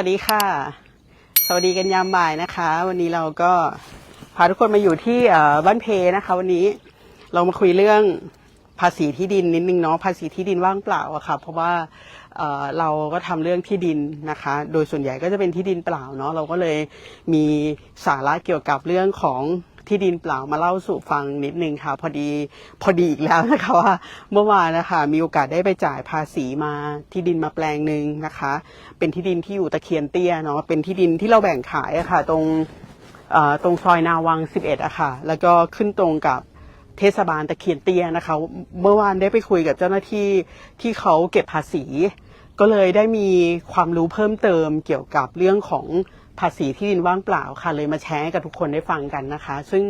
วัสดีค่ะ สวัสดีกันยามบ่ายนะคะ วันนี้เราก็พาทุกคนมาอยู่ที่บ้านเพนะคะ วันนี้เรามาคุยเรื่องภาษีที่ดินนิดนึงเนาะภาษีที่ดินว่างเปล่าอะค่ะเพราะว่าเอ่อเราก็ทำเรื่องที่ดินนะคะ โดยส่วนใหญ่ก็จะเป็นที่ดินเปล่าเนาะเราก็เลยมีสาระเกี่ยวกับเรื่องของ ที่ดินเปล่ามาเล่าสู่ฟังนิดนึงค่ะ พอดีพอดีอีกแล้วนะคะว่าเมื่อวานนะคะมีโอกาสได้ไปจ่ายภาษีมาที่ดินมาแปลงหนึ่งนะคะ เป็นที่ดินที่อยู่ตะเคียนเตี้ยเนาะเป็นที่ดินที่เราแบ่งขายอะค่ะ ตรงตรงซอยนาวัง 11อะค่ะ แล้วก็ขึ้นตรงกับเทศบาลตะเคียนเตี้ยนะคะ เมื่อวานได้ไปคุยกับเจ้าหน้าที่ที่เขาเก็บภาษี ก็เลยได้มีความรู้เพิ่มเติมเกี่ยวกับเรื่องของ ภาษีที่ดินว่างเปล่าค่ะ เลยมาแชร์ให้กับทุกคนได้ฟังกันนะคะ ซึ่ง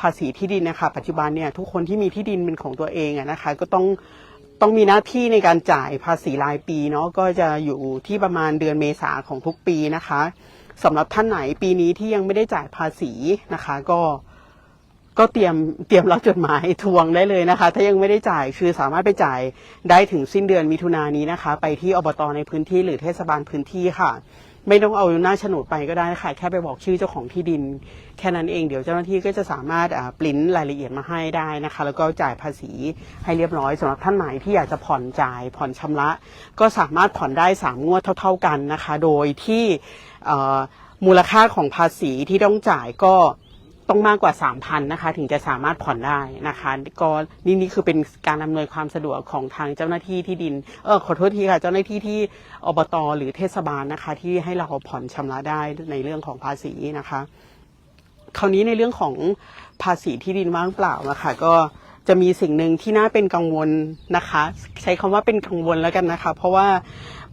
ภาษีที่ดินนะคะปัจจุบันเนี่ยทุกคนที่มีที่ดินเป็นของตัวเองอะนะคะ ก็ต้องต้องมีหน้าที่ในการจ่ายภาษีรายปีเนาะก็จะอยู่ที่ประมาณเดือนเมษาของทุกปีนะคะสำหรับท่านไหนปีนี้ที่ยังไม่ได้จ่ายภาษีนะคะ ก็ก็เตรียมเตรียมรับจดหมายทวงได้เลยนะคะ ถ้ายังไม่ได้จ่ายคือสามารถไปจ่ายได้ถึงสิ้นเดือนมิถุนายนนี้นะคะ ไปที่อบตในพื้นที่หรือเทศบาลพื้นที่ค่ะ ไม่ต้องเอาหน้าโฉนดไปก็ได้ค่ะ แค่ไปบอกชื่อเจ้าของที่ดิน แค่นั้นเองเดี๋ยวเจ้าหน้าที่ก็จะสามารถปริ้นรายละเอียดมาให้ได้นะคะ แล้วก็จ่ายภาษีให้เรียบร้อยสำหรับท่านไหนที่อยากจะผ่อนจ่ายผ่อนชำระ ก็สามารถผ่อนได้สามงวดเท่า ๆกันนะคะ โดยที่มูลค่าของภาษีที่ต้องจ่ายก็ ต้องมากกว่า 3,000นะคะถึงจะสามารถผ่อนได้นะคะก็นี่นี่คือเป็นการอำนวยความสะดวกของทางเจ้าหน้าที่ที่ดินเออขอโทษทีค่ะเจ้าหน้าที่ที่อบตหรือเทศบาลนะคะ ที่ให้เราผ่อนชำระได้ในเรื่องของภาษีนะคะ คราวนี้ในเรื่องของภาษีที่ดินว่างเปล่านะคะก็จะมีสิ่งหนึ่งที่น่าเป็นกังวลนะคะ ใช้คำว่าเป็นกังวลแล้วกันนะคะ เพราะว่า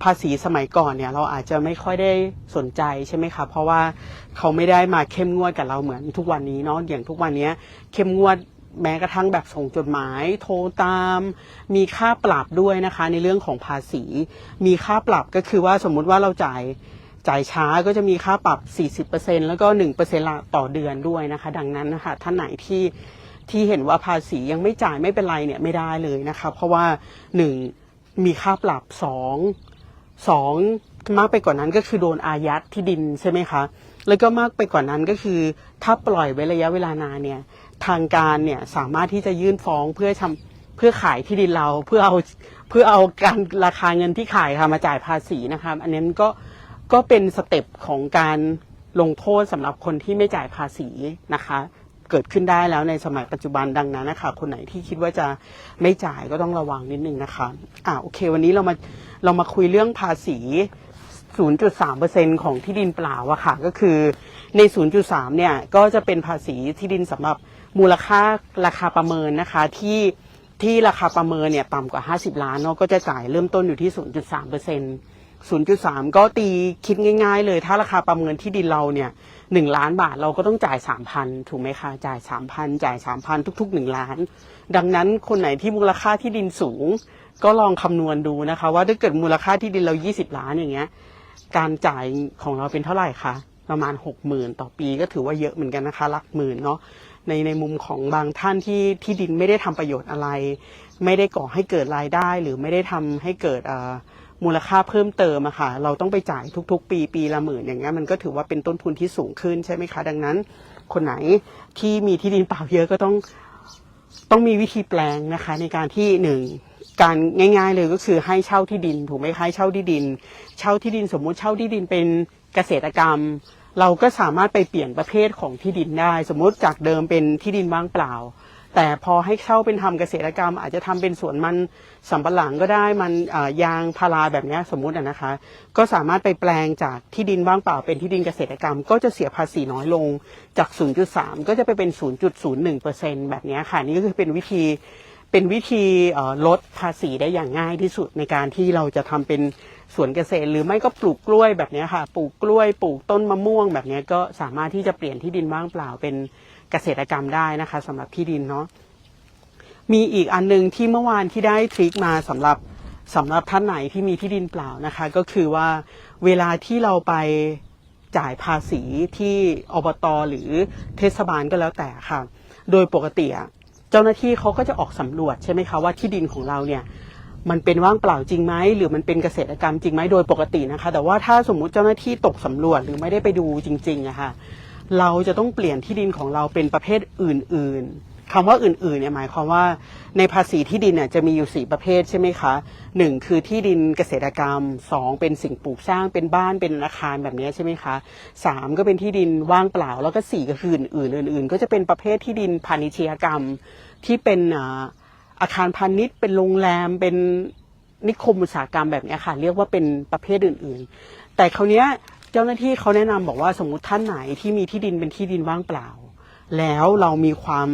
ภาษีสมัยก่อนเนี่ยเราอาจจะไม่ค่อยได้สนใจใช่ไหมคะเพราะว่าเขาไม่ได้มาเข้มงวดกับเราเหมือนทุกวันนี้เนาะอย่างทุกวันนี้เข้มงวดแม้กระทั่งแบบส่งจดหมายโทรตาม มีค่าปรับด้วยนะคะ ในเรื่องของภาษี มีค่าปรับก็คือว่าสมมุติว่าเราจ่ายจ่ายช้าก็จะมีค่าปรับ 40%แล้วก็ 1%ละต่อเดือนด้วยนะคะ ดังนั้นนะคะท่านไหนที่ที่เห็นว่าภาษียังไม่จ่ายไม่เป็นไรเนี่ยไม่ได้เลยนะคะ เพราะว่า 1 มีค่าปรับ 2 2มากไปกว่านั้นก็คือโดนอายัดที่ดินใช่ไหมคะ แล้วก็มากไปกว่านั้นก็คือ ถ้าปล่อยไว้ระยะเวลานานเนี่ย ทางการเนี่ยสามารถที่จะยื่นฟ้องเพื่อทำเพื่อขายที่ดินเราเพื่อเอาเพื่อเอาการราคาเงินที่ขายค่ะมาจ่ายภาษีนะคะอันนี้ก็ก็เป็นสเต็ปของการลงโทษสำหรับคนที่ไม่จ่ายภาษีนะคะ เกิดขึ้นได้แล้วในสมัยปัจจุบันดังนั้นนะคะคนไหนที่คิดว่าจะไม่จ่ายก็ต้องระวังนิดนึงนะคะอ่าโอเค วันนี้เรามา เรามาคุยเรื่องภาษี 0.3%ของที่ดินเปล่าอะค่ะ ก็คือใน 0.3 เนี่ย ก็จะเป็นภาษีที่ดินสำหรับมูลค่าราคาประเมินนะคะที่ที่ราคาประเมินเนี่ยต่ำกว่า 50 ล้านเนาะก็จะจ่ายเริ่มต้นอยู่ที่ 0.3% 0.3 ก็ตีคิดง่าย ๆ เลย ถ้าราคาประเมินที่ดินเราเนี่ยหนึ่งล้านบาทเราก็ต้องจ่าย 3,000 ถูกไหมคะ จ่าย 3,000 จ่าย 3,000 ทุก ๆ 1 ล้าน ดังนั้นคนไหนที่มูลค่าที่ดินสูง ก็ลองคำนวณดูนะคะ ว่าถ้าเกิดมูลค่าที่ดินเรา 20 ล้านอย่างเงี้ย การจ่ายของเราเป็นเท่าไหร่คะประมาณ 60,000 ต่อปีก็ถือว่าเยอะเหมือนกันนะคะหลักหมื่นเนาะในในมุมของบางท่านที่ที่ดินไม่ได้ทำประโยชน์อะไร ไม่ได้ก่อให้เกิดรายได้ หรือไม่ได้ทำให้เกิดมูลค่าเพิ่มเติมอะค่ะ เราต้องไปจ่ายทุกๆ ปีปีละหมื่นอย่างเงี้ยมันก็ถือว่าเป็นต้นทุนที่สูงขึ้นใช่ไหมคะ ดังนั้น คนไหนที่มีที่ดินเปล่าเยอะก็ต้องต้องมีวิธีแปลงนะคะ ในการที่หนึ่ง การง่าย ๆ เลยก็คือให้เช่าที่ดินถูกไหมคะเช่าที่ดิน เช่าที่ดินสมมุติเช่าที่ดินเป็นเกษตรกรรม เราก็สามารถไปเปลี่ยนประเภทของที่ดินได้ สมมุติจากเดิมเป็นที่ดินว่างเปล่า แต่พอให้เช่าเป็นทำเกษตรกรรม อาจจะทำเป็นสวนมันสำปะหลังก็ได้มันยางพาราแบบนี้สมมุตินะคะ ก็สามารถไปแปลงจากที่ดินว่างเปล่าเป็นที่ดินเกษตรกรรม ก็จะเสียภาษีน้อยลงจาก 0.3 ก็จะไปเป็น 0.01%แบบนี้ค่ะนี่ก็คือเป็นวิธี เป็นวิธีลดภาษีได้อย่างง่ายที่สุดในการที่เราจะทำเป็นสวนเกษตร หรือไม่ก็ปลูกกล้วยแบบนี้ค่ะ ปลูกกล้วยปลูกต้นมะม่วงแบบนี้ก็สามารถที่จะเปลี่ยนที่ดินว่างเปล่าเป็นเกษตรกรรมได้นะคะสำหรับที่ดินเนาะมีอีกอันหนึงที่เมื่อวานที่ได้ทริคมาสำหรับสำหรับท่านไหนที่มีที่ดินเปล่านะคะ ก็คือว่าเวลาที่เราไปจ่ายภาษีที่อบตหรือเทศบาลก็แล้วแต่ค่ะ โดยปกติอะ เจ้าหน้าที่เขาก็จะออกสำรวจใช่ไหมคะว่าที่ดินของเราเนี่ยมันเป็นว่างเปล่าจริงไหมหรือมันเป็นเกษตรกรรมจริงไหมโดยปกตินะคะ แต่ว่าถ้าสมมุติเจ้าหน้าที่ตกสำรวจหรือไม่ได้ไปดูจริงๆอะค่ะเราจะต้องเปลี่ยนที่ดินของเราเป็นประเภทอื่น ๆ คำว่าอื่นๆเนี่ยหมายความว่าในภาษีที่ดินเนี่ยจะมีอยู่สี่ประเภทใช่ไหมคะหนึ่งคือที่ดินเกษตรกรรมสองเป็นสิ่งปลูกสร้างเป็นบ้านเป็นอาคารแบบนี้ใช่ไหมคะสามก็เป็นที่ดินว่างเปล่า แล้วก็สี่ก็คืออื่นๆอื่นๆ ก็จะเป็นประเภทที่ดินพาณิชยกรรม ที่เป็นอาอาคารพาณิชย์เป็นโรงแรมเป็นนิคมอุตสาหกรรมแบบนี้ค่ะ เรียกว่าเป็นประเภทอื่นๆ แต่คราวเนี้ยเจ้าหน้าที่เขาแนะนำบอกว่าสมมติท่านไหนที่มีที่ดินเป็นที่ดินว่างเปล่า แล้วเรามีความ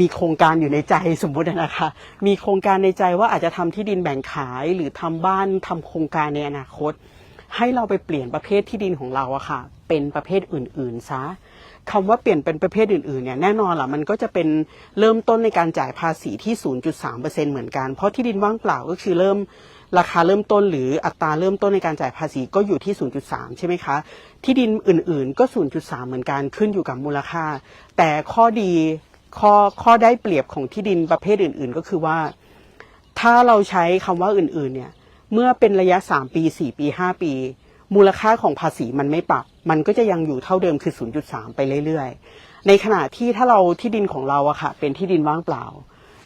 มีโครงการอยู่ในใจสมมุตินะคะ มีโครงการในใจว่าอาจจะทำที่ดินแบ่งขายหรือทำบ้านทำโครงการในอนาคต ให้เราไปเปลี่ยนประเภทที่ดินของเราอะค่ะ เป็นประเภทอื่นๆซะคำว่าเปลี่ยนเป็นประเภทอื่นๆเนี่ยแน่นอนล่ะมันก็จะเป็นเริ่มต้นในการจ่ายภาษีที่ 0.3%เหมือนกัน เพราะที่ดินว่างเปล่าก็คือเริ่มราคาเริ่มต้นหรืออัตราเริ่มต้นในการจ่ายภาษีก็อยู่ที่ 0.3 ใช่ไหมคะ ที่ดินอื่นๆก็ 0.3 เหมือนกันขึ้นอยู่กับมูลค่า แต่ข้อดี ข้อข้อได้เปรียบของที่ดินประเภทอื่น ๆ ก็คือว่า ถ้าเราใช้คำว่าอื่น ๆ เนี่ย เมื่อเป็นระยะ 3 ปี 4 ปี 5 ปี มูลค่าของภาษีมันไม่ปรับ มันก็จะยังอยู่เท่าเดิมคือ 0.3 ไปเรื่อย ๆ ในขณะที่ถ้าเราที่ดินของเราอะค่ะ เป็นที่ดินว่างเปล่า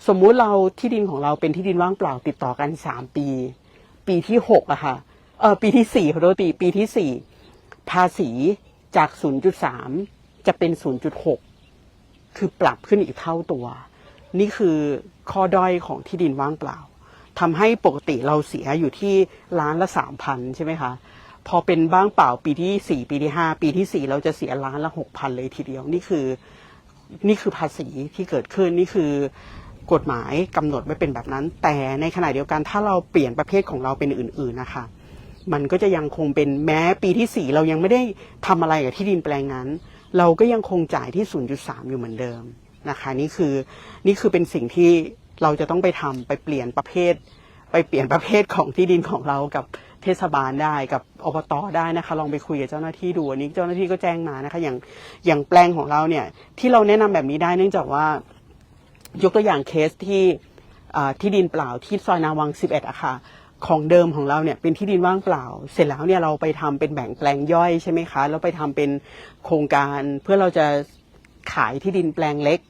สมมุติเราที่ดินของเราเป็นที่ดินว่างเปล่า ติดต่อกัน 3 ปี ปีที่6อะค่ะเออปีที่ 4ขอโทษทีปีที่ 4 ภาษีจาก 0.3 จะเป็น 0.6 คือปรับขึ้นอีกเท่าตัว นี่คือข้อด้อยของที่ดินว่างเปล่าทำให้ปกติเราเสียอยู่ที่ล้านละสามพันใช่ไหมคะพอเป็นบ้างเปล่าปีที่สี่ปีที่ห้าปีที่สี่เราจะเสียล้านละหกพันเลยทีเดียวนี่คือนี่คือภาษีที่เกิดขึ้นนี่คือกฎหมายกำหนดไว้เป็นแบบนั้น แต่ในขณะเดียวกันถ้าเราเปลี่ยนประเภทของเราเป็นอื่น ๆนะคะมันก็จะยังคงเป็นแม้ปีที่สี่เรายังไม่ได้ทำอะไรกับที่ดินแปลงนั้น เราก็ยังคงจ่ายที่ 0.3 อยู่เหมือนเดิมนะคะนี่คือนี่คือเป็นสิ่งที่เราจะต้องไปทำไปเปลี่ยนประเภท ไปเปลี่ยนประเภทของที่ดินของเรากับเทศบาลได้กับอบตได้นะคะ ลองไปคุยกับเจ้าหน้าที่ดูอันนี้เจ้าหน้าที่ก็แจ้งมานะคะ อย่างอย่างแปลงของเราเนี่ย ที่เราแนะนำแบบนี้ได้เนื่องจากว่ายกตัวอย่างเคสที่ที่ดินเปล่าที่ซอยนาวัง 11อะค่ะ ของเดิมของเราเนี่ยเป็นที่ดินว่างเปล่า เสร็จแล้วเนี่ยเราไปทำเป็นแบ่งแปลงย่อยใช่ไหมคะ แล้วไปทำเป็นโครงการเพื่อเราจะขายที่ดินแปลงเล็ก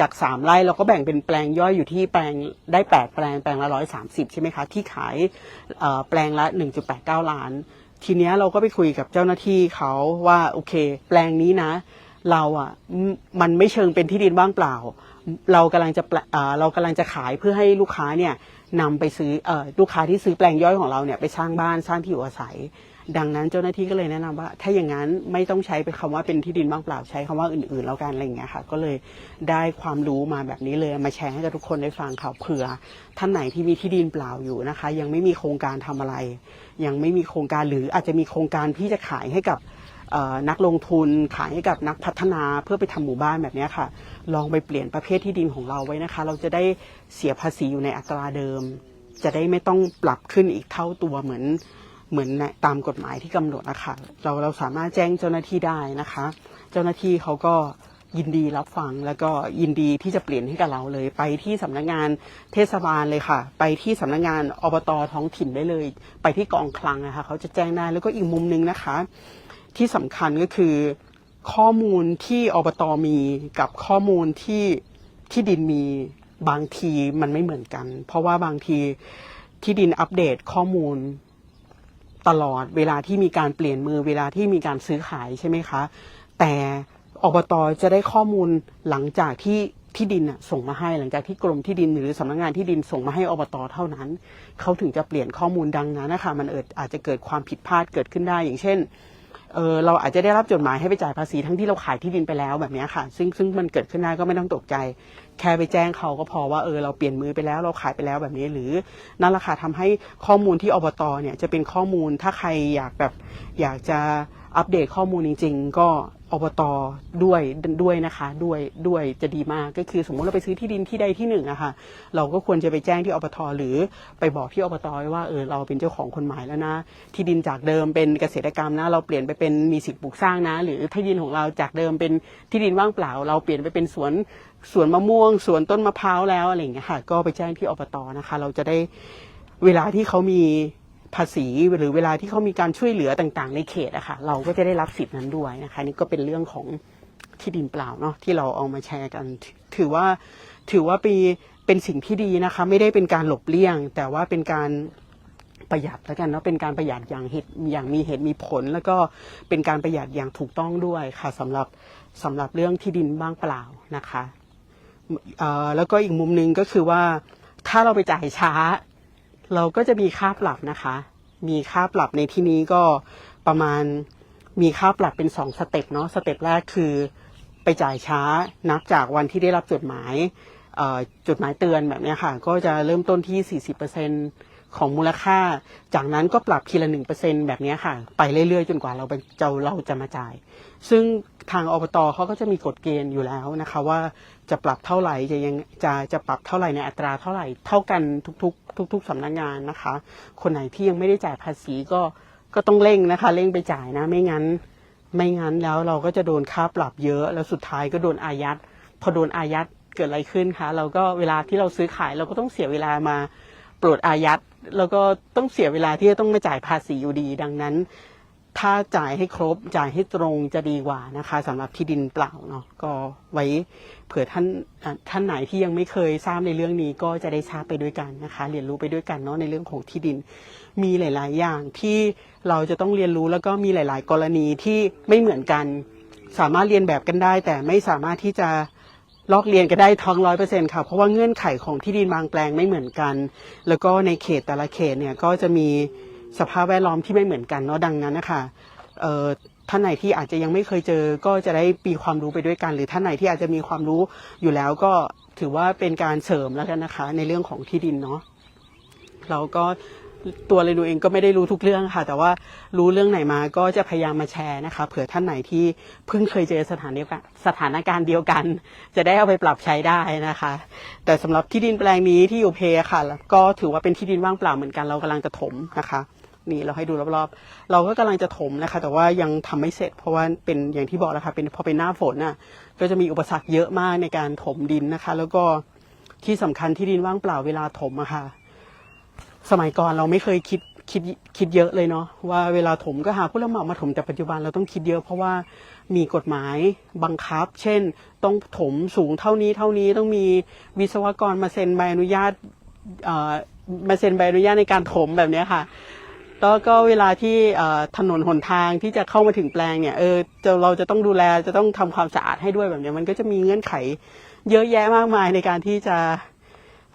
จากสามไร่เราก็แบ่งเป็นแปลงย่อยอยู่ที่แปลงได้แปดแปลงแปลงละร้อยสามสิบใช่ไหมคะ ที่ขายแปลงละหนึ่งจุดแปดเก้าล้าน ทีเนี้ยเราก็ไปคุยกับเจ้าหน้าที่เขาว่าโอเค แปลงนี้นะ เราอะมันไม่เชิงเป็นที่ดินว่างเปล่า เรากำลังจะแปลเอ่อเรากำลังจะขายเพื่อให้ลูกค้าเนี่ย นำไปซื้อเออลูกค้าที่ซื้อแปลงย่อยของเราเนี่ยไปสร้างบ้านสร้างที่อยู่อาศัย ดังนั้นเจ้าหน้าที่ก็เลยแนะนำว่า ถ้าอย่างนั้นไม่ต้องใช้เป็นคำว่าเป็นที่ดินว่างเปล่าใช้คำว่าอื่นๆแล้วกันอะไรอย่างเงี้ยค่ะ ก็เลยได้ความรู้มาแบบนี้เลยมาแชร์ให้กับทุกคนได้ฟังค่ะเผื่อ ท่านไหนที่มีที่ดินเปล่าอยู่นะคะ ยังไม่มีโครงการทำอะไร ยังไม่มีโครงการหรืออาจจะมีโครงการที่จะขายให้กับ นักลงทุนขายให้กับนักพัฒนาเพื่อไปทำหมู่บ้านแบบนี้ค่ะ ลองไปเปลี่ยนประเภทที่ดินของเราไว้นะคะ เราจะได้เสียภาษีอยู่ในอัตราเดิม จะได้ไม่ต้องปรับขึ้นอีกเท่าตัวเหมือนเหมือนตามกฎหมายที่กำหนดนะคะเราเราสามารถแจ้งเจ้าหน้าที่ได้นะคะ เจ้าหน้าที่เขาก็ยินดีรับฟังแล้วก็ยินดีที่จะเปลี่ยนให้กับเราเลย ไปที่สำนักงานเทศบาลเลยค่ะ ไปที่สำนักงานอบตท้องถิ่นได้เลย ไปที่กองคลังนะคะเขาจะแจ้งได้แล้วก็อีกมุมนึงนะคะ ที่สำคัญก็คือข้อมูลที่อบตมีกับข้อมูลที่ที่ดินมีบางทีมันไม่เหมือนกัน เพราะว่าบางทีที่ดินอัปเดตข้อมูลตลอดเวลาที่มีการเปลี่ยนมือเวลาที่มีการซื้อขายใช่ไหมคะ แต่อบตจะได้ข้อมูลหลังจากที่ที่ดินส่งมาให้หลังจากที่กรมที่ดินหรือสำนักงานที่ดินส่งมาให้อบตเท่านั้น เขาถึงจะเปลี่ยนข้อมูลดังนั้นนะคะมันเอิดอาจจะเกิดความผิดพลาดเกิดขึ้นได้อย่างเช่น เออเราอาจจะได้รับจดหมายให้ไปจ่ายภาษีทั้งที่เราขายที่ดินไปแล้วแบบนี้ค่ะ ซึ่งซึ่งมันเกิดขึ้นได้ก็ไม่ต้องตกใจ แค่ไปแจ้งเขาก็พอว่าเออเราเปลี่ยนมือไปแล้วเราขายไปแล้วแบบนี้หรือนั่นแหละค่ะทำให้ข้อมูลที่อบตเนี่ยจะเป็นข้อมูลถ้าใครอยากแบบอยากจะอัปเดตข้อมูลจริง ๆ ก็ อบตด้วยด้วยนะคะด้วยด้วยจะดีมากก็คือสมมติเราไปซื้อที่ดินที่ใดที่หนึ่งอะค่ะเราก็ควรจะไปแจ้งที่อบตหรือไปบอกที่อบตว่าเออเราเป็นเจ้าของคนหมายแล้วนะ ที่ดินจากเดิมเป็นเกษตรกรรมนะ เราเปลี่ยนไปเป็นมีสิทธิปลูกสร้างนะ หรือที่ดินของเราจากเดิมเป็นที่ดินว่างเปล่า เราเปลี่ยนไปเป็นสวนสวนมะม่วงสวนต้นมะพร้าวแล้วอะไรอย่างเงี้ยค่ะก็ไปแจ้งที่อบตนะคะ เราจะได้เวลาที่เขามี ภาษีหรือเวลาที่เขามีการช่วยเหลือต่างๆ ในเขตอะค่ะเราก็จะได้รับสิทธินั้นด้วยนะคะนี่ก็เป็นเรื่องของที่ดินเปล่าเนาะที่เราเอามาแชร์กัน ถือว่าถือว่าเป็นเป็นสิ่งที่ดีนะคะ ไม่ได้เป็นการหลบเลี่ยง แต่ว่าเป็นการประหยัดแล้วกันเนาะเป็นการประหยัดอย่างเหตุอย่างมีเหตุมีผล แล้วก็เป็นการประหยัดอย่างถูกต้องด้วยค่ะสำหรับสำหรับเรื่องที่ดินบ้างเปล่านะคะแล้วก็อีกมุมหนึ่งก็คือว่าถ้าเราไปจ่ายช้า เราก็จะมีค่าปรับนะคะ มีค่าปรับในที่นี้ก็ประมาณมีค่าปรับเป็นสองสเต็ปเนาะสเต็ปแรกคือไปจ่ายช้านับจากวันที่ได้รับจดหมายจดหมายเตือนแบบนี้ค่ะ ก็จะเริ่มต้นที่ 40%ของมูลค่า จากนั้นก็ปรับทีละ 1%แบบนี้ค่ะ ไปเรื่อยๆ จนกว่าเราจะเราจะมาจ่าย ซึ่งทางอบตเขาก็จะมีกฎเกณฑ์อยู่แล้วนะคะว่า จะปรับเท่าไหร่จะยังจะจะปรับเท่าไหร่ในอัตราเท่าไหร่ เท่ากันทุกๆ ทุก ๆสำนักงานนะคะ คนไหนที่ยังไม่ได้จ่ายภาษีก็ก็ต้องเร่งนะคะ เร่งไปจ่ายนะไม่งั้น ไม่งั้นแล้วเราก็จะโดนค่าปรับเยอะ แล้วสุดท้ายก็โดนอายัด พอโดนอายัดเกิดอะไรขึ้นคะเราก็เวลาที่เราซื้อขายเราก็ต้องเสียเวลามาปลดอายัด แล้วก็ต้องเสียเวลาที่จะต้องมาจ่ายภาษีอยู่ดี ดังนั้น ถ้าจ่ายให้ครบจ่ายให้ตรงจะดีกว่านะคะสำหรับที่ดินเปล่าเนาะก็ไว้เผื่อท่านท่านไหนที่ยังไม่เคยทราบในเรื่องนี้ก็จะได้ทราบไปด้วยกันนะคะ เรียนรู้ไปด้วยกันเนาะในเรื่องของที่ดินมีหลาย ๆ อย่างที่เราจะต้องเรียนรู้แล้วก็มีหลาย ๆ กรณีที่ไม่เหมือนกัน สามารถเรียนแบบกันได้ แต่ไม่สามารถที่จะลอกเรียนกันได้ท้องร้อยเปอร์เซ็นต์ค่ะ เพราะว่าเงื่อนไขของที่ดินบางแปลงไม่เหมือนกัน แล้วก็ในเขตแต่ละเขตเนี่ยก็จะมี สภาพแวดล้อมที่ไม่เหมือนกันเนาะดังนั้นนะคะเอ่อท่านไหนที่อาจจะยังไม่เคยเจอก็จะได้มีความรู้ไปด้วยกัน หรือท่านไหนที่อาจจะมีความรู้อยู่แล้วก็ถือว่าเป็นการเสริมแล้วกันนะคะ ในเรื่องของที่ดินเนาะเราก็ตัวเรนูเองก็ไม่ได้รู้ทุกเรื่องค่ะ แต่ว่ารู้เรื่องไหนมาก็จะพยายามมาแชร์นะคะ เผื่อท่านไหนที่เพิ่งเคยเจอสถานเดียวกันสถานการณ์เดียวกัน จะได้เอาไปปรับใช้ได้นะคะ แต่สำหรับที่ดินแปลงนี้ที่อยู่เพค่ะก็ถือว่าเป็นที่ดินว่างเปล่าเหมือนกันเรากำลังจะถมนะคะ นี่เราให้ดูรอบๆ เราก็กำลังจะถมนะคะ แต่ว่ายังทำไม่เสร็จ เพราะว่าเป็นอย่างที่บอกแล้วค่ะเป็นพอเป็นหน้าฝนน่ะก็จะมีอุปสรรคเยอะมากในการถมดินนะคะ แล้วก็ที่สำคัญที่ดินว่างเปล่าเวลาถมอะค่ะ สมัยก่อนเราไม่เคยคิดคิดคิดเยอะเลยเนาะว่าเวลาถมก็หาผู้รับเหมามาถมแต่ปัจจุบันเราต้องคิดเยอะ เพราะว่ามีกฎหมายบังคับ เช่น ต้องถมสูงเท่านี้เท่านี้ต้องมีวิศวกรมาเซ็นใบอนุญาตมาเซ็นใบอนุญาตในการถมแบบนี้ค่ะ แล้วก็เวลาที่ถนนหนทางที่จะเข้ามาถึงแปลงเนี่ยเออเราจะต้องดูแลจะต้องทำความสะอาดให้ด้วยแบบนี้มันก็จะมีเงื่อนไขเยอะแยะมากมายในการที่จะ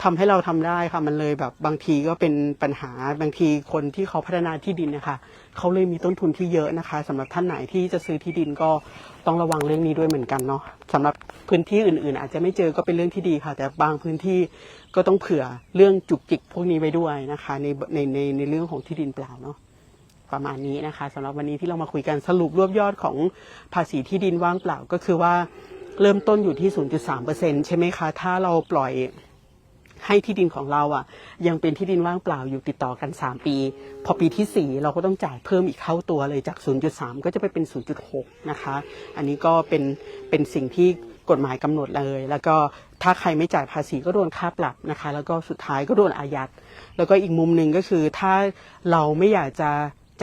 ทำให้เราทำได้ค่ะ มันเลยแบบบางทีก็เป็นปัญหาบางทีคนที่เขาพัฒนาที่ดินนะคะเขาเลยมีต้นทุนที่เยอะนะคะสำหรับท่านไหนที่จะซื้อที่ดินก็ต้องระวังเรื่องนี้ด้วยเหมือนกันเนาะสำหรับพื้นที่อื่น ๆ อาจจะไม่เจอก็เป็นเรื่องที่ดีค่ะ แต่บางพื้นที่ก็ต้องเผื่อเรื่องจุกจิกพวกนี้ไว้ด้วยนะคะ ในในในในเรื่องของที่ดินเปล่าเนาะประมาณนี้นะคะสำหรับวันนี้ที่เรามาคุยกันสรุปรวบยอดของภาษีที่ดินว่างเปล่าก็คือว่าเริ่มต้นอยู่ที่ 0.3%ใช่ไหมคะ ถ้าเราปล่อย ให้ที่ดินของเราอะ ยังเป็นที่ดินว่างเปล่าอยู่ติดต่อกัน 3 ปี พอปีที่ 4 เราก็ต้องจ่ายเพิ่มอีกเท่าตัวเลยจาก 0.3 ก็จะไปเป็น 0.6 นะคะ อันนี้ก็เป็นเป็นสิ่งที่กฎหมายกำหนดเลย แล้วก็ถ้าใครไม่จ่ายภาษีก็โดนค่าปรับนะคะ แล้วก็สุดท้ายก็โดนอายัด แล้วก็อีกมุมหนึ่งก็คือถ้าเราไม่อยากจะ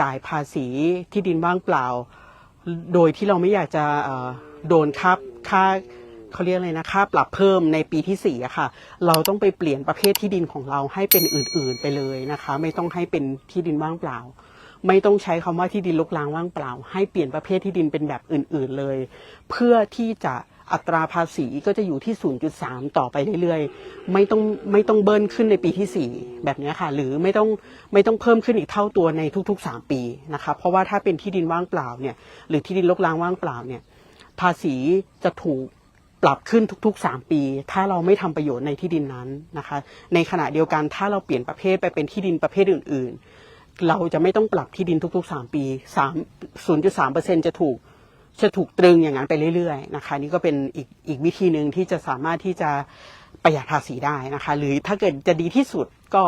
จ่ายภาษีที่ดินว่างเปล่า โดยที่เราไม่อยากจะโดนค่าค่า เขาเรียกอะไรนะค่าปรับเพิ่มในปีที่สี่อะค่ะ เราต้องไปเปลี่ยนประเภทที่ดินของเราให้เป็นอื่นๆไปเลยนะคะ ไม่ต้องให้เป็นที่ดินว่างเปล่า ไม่ต้องใช้คำว่าที่ดินลุกล้างว่างเปล่า ให้เปลี่ยนประเภทที่ดินเป็นแบบอื่นๆเลย เพื่อที่จะอัตราภาษีก็จะอยู่ที่ 0.3 ต่อไปเรื่อยๆ ไม่ต้องไม่ต้องเบิ้ลขึ้นในปีที่ 4 แบบนี้ค่ะ หรือไม่ต้องไม่ต้องเพิ่มขึ้นอีกเท่าตัวในทุก ๆ 3 ปีนะคะ เพราะว่าถ้าเป็นที่ดินว่างเปล่าเนี่ย หรือที่ดินลกล้างว่างเปล่าเนี่ย ภาษีจะถูก รับขึ้นทุก ๆ 3 ปี ถ้าเราไม่ทำประโยชน์ในที่ดินนั้นนะคะ ในขณะเดียวกันถ้าเราเปลี่ยนประเภทไปเป็นที่ดินประเภทอื่น ๆ เราจะไม่ต้องปรับที่ดินทุก ๆ 3 ปี3 0.3%จะถูกจะถูกตรึงอย่างนั้นไปเรื่อยๆนะคะ นี่ก็เป็นอีกอีกวิธีหนึ่งที่จะสามารถที่จะประหยัดภาษีได้นะคะ หรือถ้าเกิดจะดีที่สุดก็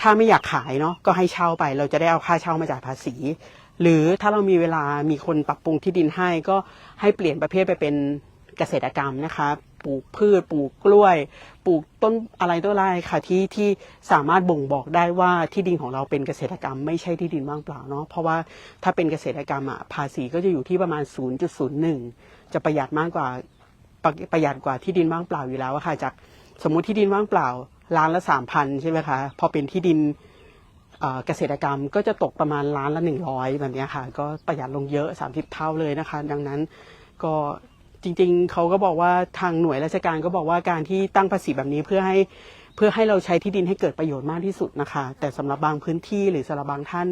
ถ้าไม่อยากขายเนาะก็ให้เช่าไป เราจะได้เอาค่าเช่ามาจ่ายภาษี หรือถ้าเรามีเวลามีคนปรับปรุงที่ดินให้ก็ให้เปลี่ยนประเภทไปเป็น เกษตรกรรมนะคะปลูกพืชปลูกกล้วย ปลูกต้นอะไรต้นอะไรค่ะที่ที่สามารถบ่งบอกได้ว่าที่ดินของเราเป็นเกษตรกรรม ไม่ใช่ที่ดินว่างเปล่าเนาะเพราะว่าถ้าเป็นเกษตรกรรมอะภาษีก็จะอยู่ที่ประมาณ 0.01 จะประหยัดมากกว่าประประหยัดกว่าที่ดินว่างเปล่าอยู่แล้วค่ะจากสมมุติที่ดินว่างเปล่าล้านละสามพันใช่ไหมคะพอเป็นที่ดินเกษตรกรรมก็จะตกประมาณล้านละหนึ่งร้อยแบบนี้ค่ะ ก็ประหยัดลงเยอะ30เท่าเลยนะคะ ดังนั้นก็ จริง ๆ เขาก็บอกว่าทางหน่วยราชการก็บอกว่าการที่ตั้งภาษีแบบนี้เพื่อให้เพื่อให้เราใช้ที่ดินให้เกิดประโยชน์มากที่สุดนะคะ แต่สำหรับบางพื้นที่หรือสำหรับบางท่าน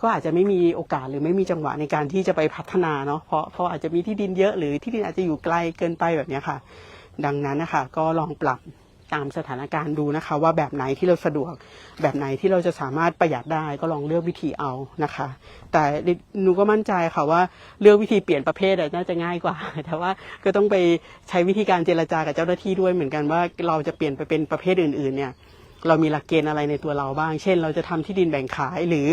ก็อาจจะไม่มีโอกาสหรือไม่มีจังหวะในการที่จะไปพัฒนาเนาะเพราะเพราะอาจจะมีที่ดินเยอะหรือที่ดินอาจจะอยู่ไกลเกินไปแบบนี้ค่ะ ดังนั้นนะคะก็ลองปรับ ตามสถานการณ์ดูนะคะ ว่าแบบไหนที่เราสะดวกแบบไหนที่เราจะสามารถประหยัดได้ก็ลองเลือกวิธีเอานะคะ แต่หนูก็มั่นใจค่ะว่าเลือกวิธีเปลี่ยนประเภทน่าจะง่ายกว่า แต่ว่าก็ต้องไปใช้วิธีการเจรจากับเจ้าหน้าที่ด้วยเหมือนกันว่าเราจะเปลี่ยนไปเป็นประเภทอื่น ๆ เนี่ยเรามีหลักเกณฑ์อะไรในตัวเราบ้าง เช่น เราจะทำที่ดินแบ่งขายหรือ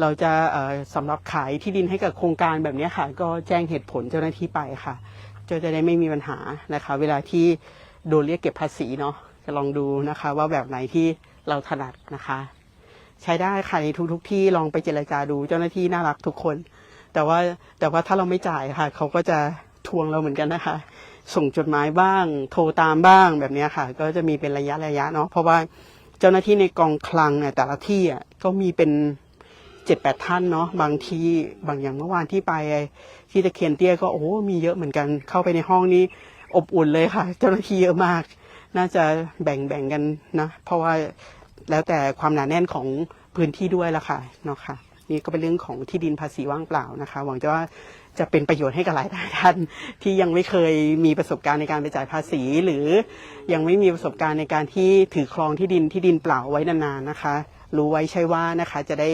เราจะเอ่อสำหรับขายที่ดินให้กับโครงการแบบนี้ค่ะ ก็แจ้งเหตุผลเจ้าหน้าที่ไปค่ะจะจะได้ไม่มีปัญหานะคะ เวลาที่โดนเรียกเก็บภาษีเนาะ จะลองดูนะคะ ว่าแบบไหนที่เราถนัดนะคะ ใช้ได้ค่ะในทุกๆทที่ลองไปเจรจาดูเจ้าหน้าที่น่ารักทุกคน แต่ว่าแต่ว่าถ้าเราไม่จ่ายค่ะ เขาก็จะทวงเราเหมือนกันนะคะ ส่งจดหมายบ้าง โทรตามบ้างแบบนี้ค่ะ ก็จะมีเป็นระยะระยะเนาะเพราะว่าเจ้าหน้าที่ในกองคลังเนี่ยแต่ละที่อะก็มีเป็นเจ็ดแปดท่านเนาะบางทีบางอย่างเมื่อวานที่ไปที่ตะเคียนเตี้ยก็โอ้มีเยอะเหมือนกันเข้าไปในห้องนี้อบอุ่นเลยค่ะ เจ้าหน้าที่เยอะมาก น่าจะแบ่งแบ่งกันนะ เพราะว่าแล้วแต่ความหนาแน่นของพื้นที่ด้วยละค่ะเนาะค่ะ นี่ก็เป็นเรื่องของที่ดินภาษีว่างเปล่านะคะ หวังจะว่าจะเป็นประโยชน์ให้กับหลายท่านที่ยังไม่เคยมีประสบการณ์ในการไปจ่ายภาษี หรือยังไม่มีประสบการณ์ในการที่ถือครองที่ดินที่ดินเปล่าไว้นานๆนะคะ รู้ไว้ใช่ว่านะคะจะได้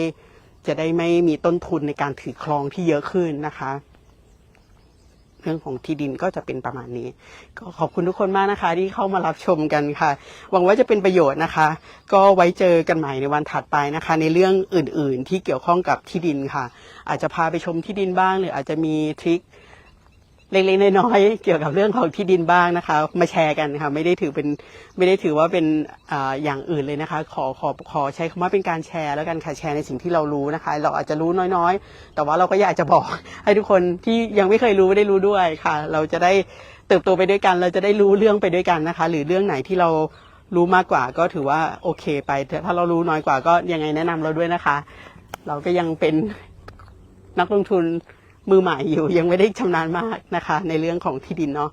จะได้ไม่มีต้นทุนในการถือครองที่เยอะขึ้นนะคะ รื่องของที่ดินก็จะเป็นประมาณนี้ ก็ขอบคุณทุกคนมากนะคะ ที่เข้ามารับชมกันค่ะ หวังว่าจะเป็นประโยชน์นะคะ ก็ไว้เจอกันใหม่ในวันถัดไปนะคะ ในเรื่องอื่น ๆ ที่เกี่ยวข้องกับที่ดินค่ะ อาจจะพาไปชมที่ดินบ้างหรืออาจจะมีทริค เล็กๆน้อยๆเกี่ยวกับเรื่องของที่ดินบ้างนะคะ มาแชร์กันค่ะไม่ได้ถือเป็นไม่ได้ถือว่าเป็นออย่างอื่นเลยนะคะ ขอขอขอใช้คำว่าเป็นการแชร์แล้วกันค่ะแชร์ในสิ่งที่เรารู้นะคะ เราอาจจะรู้น้อยๆ แต่ว่าเราก็อยากจะบอกให้ทุกคนที่ยังไม่เคยรู้ได้รู้ด้วยค่ะ เราจะได้เติบโตไปด้วยกัน เราจะได้รู้เรื่องไปด้วยกันนะคะ หรือเรื่องไหนที่เรารู้มากกว่าก็ถือว่าโอเคไปถ้าเรารู้น้อยกว่าก็ยังไงแนะนำเราด้วยนะคะ เราก็ยังเป็นนักลงทุน มือใหม่อยู่ยังไม่ได้ชำนาญมากนะคะ ในเรื่องของที่ดินเนาะ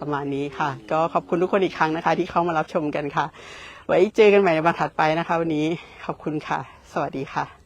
ประมาณนี้ค่ะ ก็ขอบคุณทุกคนอีกครั้งนะคะ ที่เข้ามารับชมกันค่ะ ไว้เจอกันใหม่ในวันถัดไปนะคะ วันนี้ขอบคุณค่ะ สวัสดีค่ะ